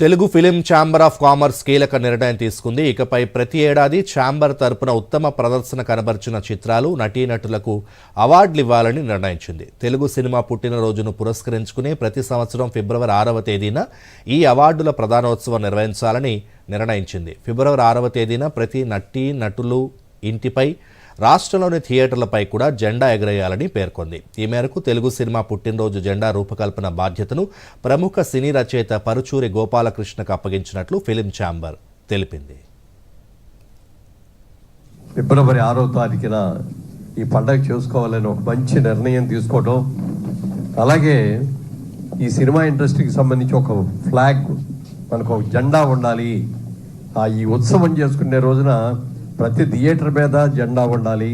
Telugu film chamber of commerce కీలక నిర్ణయం తీసుకుంది. ఇకపై ప్రతి ఏడాది ఛాంబర్ తరపున ఉత్తమ ప్రదర్శన కనబరిచిన చిత్రాలు నటీనటులకు అవార్డులు ఇవ్వాలని నిర్ణయించింది. తెలుగు సినిమా పుట్టినరోజును పురస్కరించుకుని ప్రతి సంవత్సరం ఫిబ్రవరి ఆరవ తేదీన ఈ అవార్డుల ప్రధానోత్సవం నిర్వహించాలని నిర్ణయించింది. ఫిబ్రవరి ఆరవ తేదీన ప్రతి నటీ నటులు ఇంటిపై రాష్ట్రంలోని థియేటర్లపై కూడా జెండా ఎగరేయాలని పేర్కొంది. ఈ మేరకు తెలుగు సినిమా పుట్టినరోజు జెండా రూపకల్పన బాధ్యతను ప్రముఖ సినీ రచయిత పరుచూరి గోపాలకృష్ణకు అప్పగించినట్లు ఫిలిం ఛాంబర్ తెలిపింది. ఫిబ్రవరి ఆరో తారీఖున ఈ పండగ చేసుకోవాలని ఒక మంచి నిర్ణయం తీసుకోవడం అలాగే ఈ సినిమా ఇండస్ట్రీకి సంబంధించి ఒక ఫ్లాగ్ మనకు ఒక జెండా ఉండాలి. ఆ ఈ ఉత్సవం చేసుకునే రోజున ప్రతి థియేటర్ మీద జెండా ఉండాలి.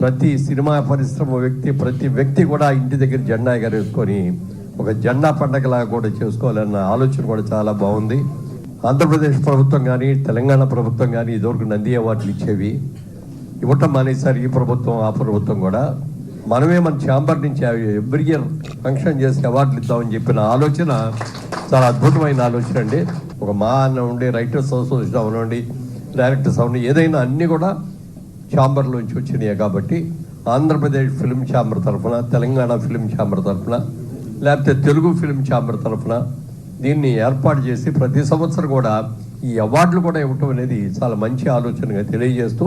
ప్రతి సినిమా పరిశ్రమ వ్యక్తి ప్రతి వ్యక్తి కూడా ఇంటి దగ్గర జెండా ఎగరేసుకొని ఒక జెండా పండగలాగా కూడా చేసుకోవాలన్న ఆలోచన కూడా చాలా బాగుంది. ఆంధ్రప్రదేశ్ ప్రభుత్వం కానీ తెలంగాణ ప్రభుత్వం కానీ ఇదివరకు నంది అవార్డులు ఇచ్చేవి. ఇవ్వటం మానేసారు ఈ ప్రభుత్వం ఆ ప్రభుత్వం కూడా. మనమే మన ఛాంబర్ నుంచి ఎవ్రీ ఇయర్ ఫంక్షన్ చేసి అవార్డులు ఇద్దామని చెప్పిన ఆలోచన చాలా అద్భుతమైన ఆలోచన అండి. ఒక మా అన్న ఉండి రైటర్స్ అసోసియేషన్ అవనండి డైరెక్ట్ సౌండ్ ఏదైనా అన్నీ కూడా ఛాంబర్లోంచి వచ్చినాయి కాబట్టి ఆంధ్రప్రదేశ్ ఫిల్మ్ ఛాంబర్ తరఫున తెలంగాణ ఫిలిం ఛాంబర్ తరఫున లేకపోతే తెలుగు ఫిలిం ఛాంబర్ తరఫున దీన్ని ఏర్పాటు చేసి ప్రతి సంవత్సరం కూడా ఈ అవార్డులు కూడా ఇవ్వటం అనేది చాలా మంచి ఆలోచనగా తెలియజేస్తూ